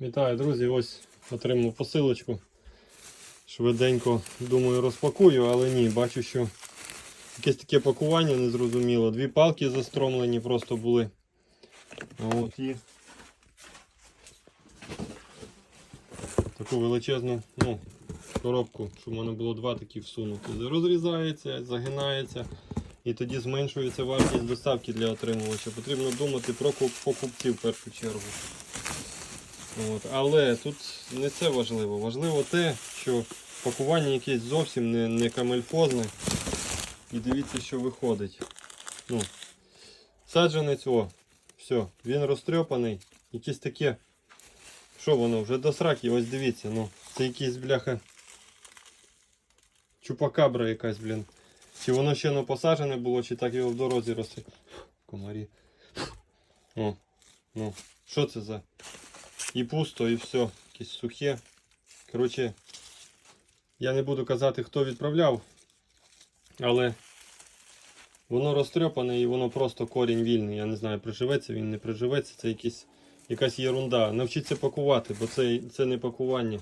Вітаю, друзі! Ось отримав посилочку. Швиденько, думаю, розпакую, але ні, бачу, що якесь таке пакування незрозуміло. Дві палки застромлені просто були. А От і таку величезну ну, коробку, щоб в мене було два такі всунути. Розрізається, загинається. І тоді зменшується вартість доставки для отримувача. Потрібно думати про куп- покупців в першу чергу. От. Але тут не це важливо. Важливо те, що пакування якесь зовсім не, не камельфозне. І дивіться, що виходить. Ну, саджанець, о, все, він розтрьопаний. Якесь таке. Що воно? Вже до сраки, ось дивіться, ну, це якийсь бляха. Чупакабра якась, блін. Чи воно ще не посаджене було, чи так його в дорозі росли. Комарі. О, ну, що це за? І пусто, і все. Якесь сухе. Коротше, я не буду казати, хто відправляв, але воно розтрьопане і воно просто корінь вільний. Я не знаю, приживеться він, не приживеться. Це якісь, якась єрунда. Навчіться пакувати, бо це, це не пакування.